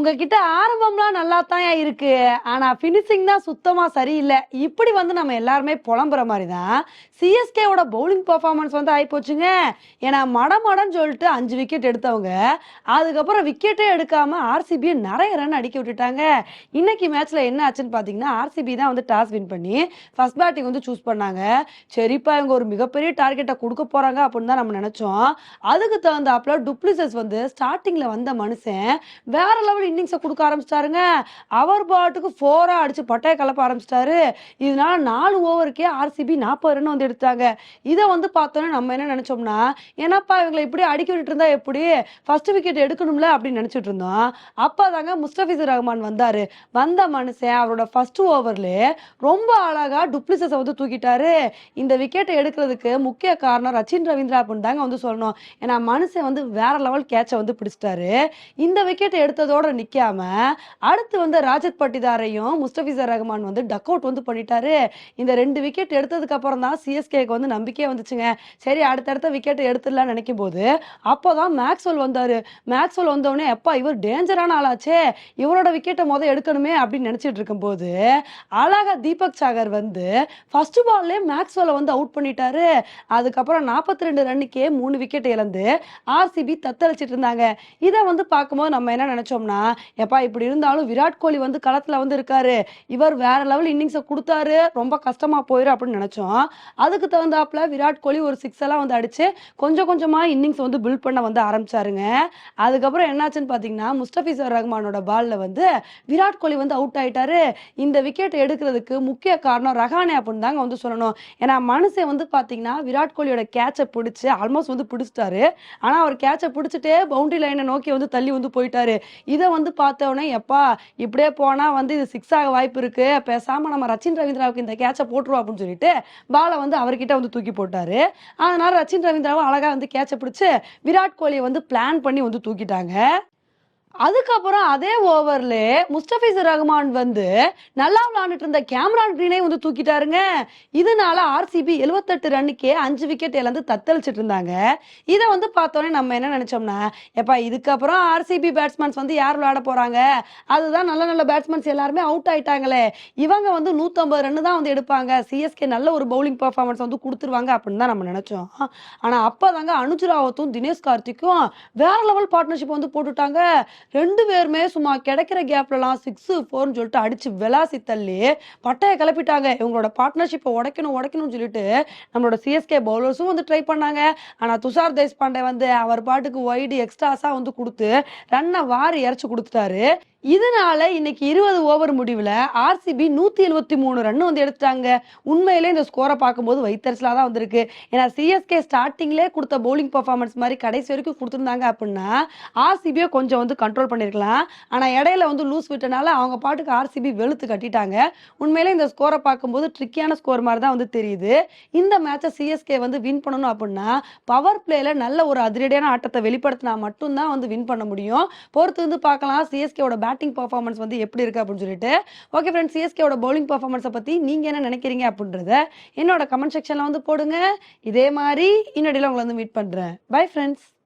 உங்ககிட்ட ஆரம்பம்லாம் நல்லா தான் இருக்கு. ஆனா பினிஷிங் தான் சுத்தமா சரியில்லை. இப்படி வந்து நம்ம எல்லாருமே புலம்புற மாதிரி தான் சிஎஸ்கேவோட பவுலிங் பர்ஃபார்மன்ஸ் வந்து ஆயிப்போச்சுங்க. ஏன்னா மடமடன்னு சொல்லிட்டு அஞ்சு விக்கெட் எடுத்தவங்க அதுக்கப்புறம் விக்கெட்டே எடுக்காம ஆர்சிபியை நிறைய ரன் அடிக்க விட்டுட்டாங்க. இன்னைக்கு மேட்ச்ல என்ன ஆச்சுன்னு பாத்தீங்கன்னா ஆர்சிபி தான் வந்து டாஸ் வின் பண்ணி ஃபர்ஸ்ட் பேட்டிங் வந்து சூஸ் பண்ணாங்க. சரிப்பா இவங்க ஒரு மிகப்பெரிய டார்கெட்டை கொடுக்க போறாங்க அப்படின்னு தான் நம்ம நினைச்சோம். அதுக்கு தகுந்தாப்புல டுப்ளிசஸ் வந்து ஸ்டார்டிங்ல வந்த மனுஷன் வேற லெவல் இன்னிங்ஸை கொடுக்க ஆரம்பிச்சிட்டாருங்க. அவர் பாட்டுக்கு ஃபோராக அடித்து பட்டையை கலப்ப ஆரம்பிச்சிட்டாரு. இதனால நாலு ஓவருக்கே ஆர்சிபி நாற்பது ரன் வந்து எடுத்தாங்க இதை வந்து பார்த்தோன்னே நம்ம என்ன நினச்சோம்னா ஏன்னாப்பா இவங்களை இப்படி அடிக்க விட்டுட்டு இருந்தா எப்படி? ஃபர்ஸ்ட் விக்கெட் எடுக்கணும்ல? அப்படின்னு நினச்சிட்டு இருந்தோம். அப்பதாங்க முஸ்தபிசர் ரஹ்மான் வந்தார். வந்த மனுஷன் அவரோட ஃபர்ஸ்ட் ஓவரில் ரொம்ப அழகாக டுப்ளிசஸை வந்து தூக்கிட்டாரு. இந்த விக்கெட்டை எடுக்கிறதுக்கு முக்கிய காரணம் ரச்சின் ரவீந்திரா அப்படின்னு தாங்க வந்து சொல்லணும். ஏன்னா மனுஷன் வந்து வேற லெவல் கேட்சை வந்து பிடிச்சிட்டாரு. இந்த விக்கெட்டை எடுத்ததோட நிற்காம அடுத்து வந்து ராஜத் பட்டிதாரையும் முஸ்தபிசர் ரஹ்மான் வந்து டக் அவுட் வந்து பண்ணிட்டாரு. இந்த ரெண்டு விக்கெட் எடுத்ததுக்கு அப்புறம் தான் சிஎஸ்கேக்கு வந்து நம்பிக்கையே வந்துச்சுங்க. சரி அடுத்தடுத்த விக்கெட் எடுத்துடலாம்னு நினைக்கும் போது அப்போ தான் மேக்ஸ்வெல் வந்தார். மேக்ஸ்வெல் வந்தவொடனே எப்பா இவர் டேஞ்சரான ஆளாச்சே. இவரோட விக்கெட்டை மொதல் எடுக்கணுமே அப்படின்னு நினச்சிட்டு இருக்கும்போது அழகா தீபக் சாகர் வந்து ஃபர்ஸ்ட் பால்லே மேக்ஸ்வெல்லை வந்து அவுட் பண்ணிட்டாரு. அதுக்கப்புறம் நாற்பத்தி ரெண்டு ரன்னுக்கே மூணு விக்கெட் இழந்து ஆர்சிபி தத்தளிச்சிட்டு இருந்தாங்க. இதை வந்து பார்க்கும்போது நம்ம என்ன நினச்சோம்னா எப்பா இப்படி இருந்தாலும் விராட் கோலி வந்து களத்தில் வந்து இருக்காரு. இவர் வேற லெவல் இன்னிங்ஸை கொடுத்தாரு. ரொம்ப கஷ்டமா போயிடும் அப்படின்னு நினச்சோம். அதுக்கு தகுந்தாப்புல விராட் கோலி ஒரு சிக்ஸ் எல்லாம் வந்து அடிச்சு கொஞ்சம் கொஞ்சமா இன்னிங்ஸ் வந்து பில்ட் பண்ண வந்து ஆரம்பிச்சாருங்க. அதுக்கப்புறம் என்னாச்சுன்னு பார்த்தீங்கன்னா முஸ்தபிசர் ரஹ்மானோட பால்ல வந்து விராட் கோலி வந்து அவுட் ஆயிட்டாரு. இந்த விக்கெட் எடுக்கிறதுக்கு முக்கிய காரணம் ரஹானே அப்படின்னு தாங்க வந்து சொல்லணும். ஏன்னா மனுஷன் வந்து பார்த்தீங்கன்னா விராட் கோலியோட கேட்சை பிடிச்சி ஆல்மோஸ்ட் வந்து பிடிச்சிட்டாரு. ஆனால் அவர் கேட்சை பிடிச்சிட்டே பவுண்டரி லைனை நோக்கி வந்து தள்ளி வந்து போயிட்டாரு. இதை வந்து வந்து பார்த்தோன்னே எப்பா இப்படியே போனால் வந்து இது சிக்ஸ் ஆக வாய்ப்பு இருக்கு. பேசாமல் நம்ம ரச்சின் ரவீந்திராவுக்கு இந்த கேட்சை போட்டுருவோம் அப்படின்னு சொல்லிட்டு பாலை வந்து அவர்கிட்ட வந்து தூக்கி போட்டாரு. அதனால ரச்சின் ரவீந்திராவும் அழகாக வந்து கேட்சை பிடிச்சி விராட் கோலியை வந்து பிளான் பண்ணி வந்து தூக்கிட்டாங்க. அதுக்கப்புறம் அதே ஓவர்ல முஸ்தபிசர் ரஹ்மான் வந்து நல்லா விளாண்டுட்டு இருந்த கேமரான் கிரீனே வந்து தூக்கிட்டாருங்க. இதனால ஆர்சிபி எழுவத்தெட்டு ரன்னுக்கே அஞ்சு விக்கெட் இழந்து தத்தளிச்சிட்டு இருந்தாங்க. இதை வந்து பார்த்தோன்னே நம்ம என்ன நினைச்சோம்னா எப்பா இதுக்கப்புறம் ஆர்சிபி பேட்ஸ்மேன்ஸ் வந்து யார் விளையாட போறாங்க? அதுதான் நல்ல நல்ல பேட்ஸ்மேன்ஸ் எல்லாருமே அவுட் ஆயிட்டாங்களே. இவங்க வந்து நூற்றம்பது ரன் தான் வந்து எடுப்பாங்க. சிஎஸ்கே நல்ல ஒரு பவுலிங் பர்ஃபார்மன்ஸ் வந்து கொடுத்துருவாங்க அப்படின்னு தான் நம்ம நினைச்சோம். அப்போ தாங்க அனுஜ் ராவத்தும் தினேஷ் கார்த்திக்கும் வேற லெவல் பார்ட்னர்ஷிப் வந்து போட்டுட்டாங்க. ரெண்டு பேருமே சும்மா கிடைக்கிற கேப்லலாம் சிக்ஸ் ஃபோர்னு சொல்லிட்டு அடிச்சு விளாசி தள்ளி பட்டையை கிளப்பிட்டாங்க. இவங்களோட பார்ட்னர்ஷிப்பை உடைக்கணும் உடைக்கணும்னு சொல்லிட்டு நம்மளோட சிஎஸ்கே பவுலர்ஸும் வந்து ட்ரை பண்ணாங்க. ஆனால் துஷார் தேஷ்பாண்டே வந்து அவர் பாட்டுக்கு ஒய்டு எக்ஸ்ட்ராஸாக வந்து கொடுத்து ரன்னை வாரி இறச்சி கொடுத்துட்டாரு. இதனால இன்னைக்கு இருபது ஓவர் முடிவில் ஆர்சிபி நூற்றி எழுபத்தி மூணு ரன் வந்து எடுத்துட்டாங்க. உண்மையிலே இந்த ஸ்கோரை பார்க்கும்போது வைத்தரிசலாக தான் வந்திருக்கு. ஏன்னா சிஎஸ்கே ஸ்டார்டிங்லேயே கொடுத்த பவுலிங் பர்ஃபார்மன்ஸ் மாதிரி கடைசி வரைக்கும் கொடுத்துருந்தாங்க அப்படின்னா ஆர்சிபியை கொஞ்சம் வந்து கண்ட்ரோல் பண்ணியிருக்கலாம் ஆனால் இடையில வந்து லூஸ் விட்டனால அவங்க பாட்டுக்கு ஆர்சிபி வெளுத்து கட்டிட்டாங்க. உண்மையிலே இந்த ஸ்கோரை பார்க்கும்போது ட்ரிக்கியான ஸ்கோர் மாதிரி தான் வந்து தெரியுது. இந்த மேட்சை சிஎஸ்கே வந்து வின் பண்ணணும் அப்படின்னா பவர் பிளேல நல்ல ஒரு அதிரடியான ஆட்டத்தை வெளிப்படுத்தினா மட்டும்தான் வந்து வின் பண்ண முடியும். பொறுத்து வந்து பார்க்கலாம். சிஎஸ்கேவோட பேட்டிங் பர்ஃபார்மன்ஸ் வந்து எப்படி இருக்கு அப்படின்னு சொல்லிட்டு. ஓகே ஃப்ரெண்ட்ஸ் சிஎஸ்கேவோட பவுலிங் பர்ஃபார்மன்ஸை பத்தி நீங்க என்ன நினைக்கிறீங்க அப்படின்றத என்னோட கமெண்ட் செக்ஷன்ல வந்து போடுங்க. இதே மாதிரி இன்னடியில் உங்களை வந்து மீட் பண்றேன். Bye friends